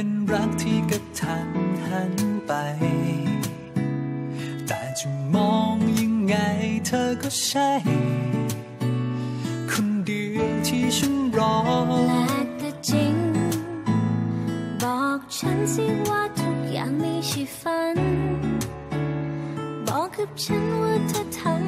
เป็นรักที่กระทันหันไป แต่จะมองยังไงเธอก็ใช่ คนเดียวที่ฉันรอและแต่จริง บอกฉันสิว่าทุกอย่างไม่ใช่ฝัน บอกกับฉันว่าเธอทำ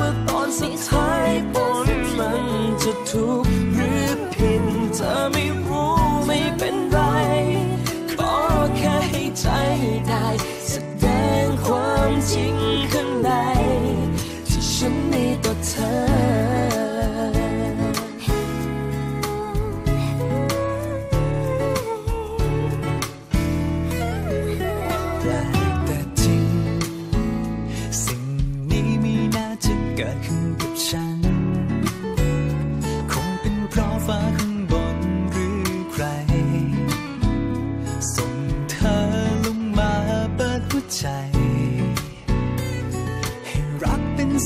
ว่าตอนสุดท้ายผลมันจะถูกหรือผิดเธอไม่รู้ไม่เป็นไรก็แค่ให้ใจได้แสดงความจริงข้างในที่ฉันมีต่อเธอ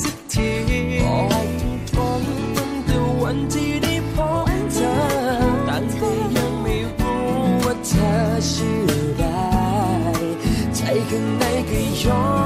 สักทีออกผมตั้งแต่วันที่ได้พบเธอตั้งแต่ยังไม่รู้ว่าเธอชื่อใดใจข้างในก็ยอม